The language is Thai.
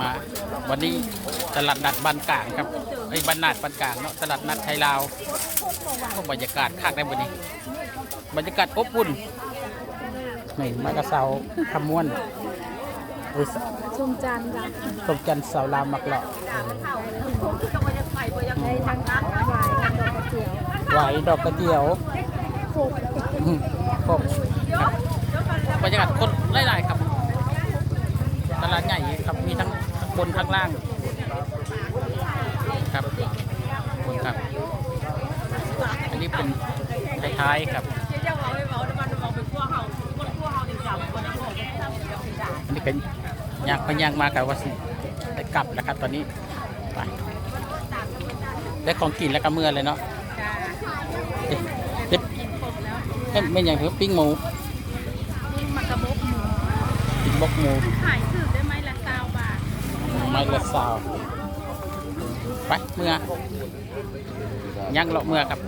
มาวันนี้ตลาดนัดบ้านกลางครับไอ้ยบ้านนาดบ้านกลางเนาะตลาดนัดไทยลาวโอ้บรรยากาศคักได้วันนี้ บรรยากาศอบอุ่นนี่มากระเซาขมวนอุ้ยชุมจันทร์จ้ะตบจันทร์เสาลามมักเหลาะในทางหวายทางดอกกระเจียวไหวดอกกระเจียวโคกอืมครบครับบรรยากาศคนหลายๆครับตลาดใหญ่ครั บมีทั้งข้างบนข้างล่างครับขอบคุณครับ อันนี้เป็นท้ายๆครับอันนี้เป็นยางไปยางมากับว่าสิได้กลับแล้วครับ ตอนนี้ไปได้ของกินแล้วก็เมื่อเลยเนาะเอ๊ะเอ๊ะเอ๊ะไม่อย่างคือปิ้งหมูมากระบอกหมูปิ้งบกหมูขายถือได้ไหมละซาวบาท ไม้ละสาวไปเมื่อยังเลาะเมื่อครับ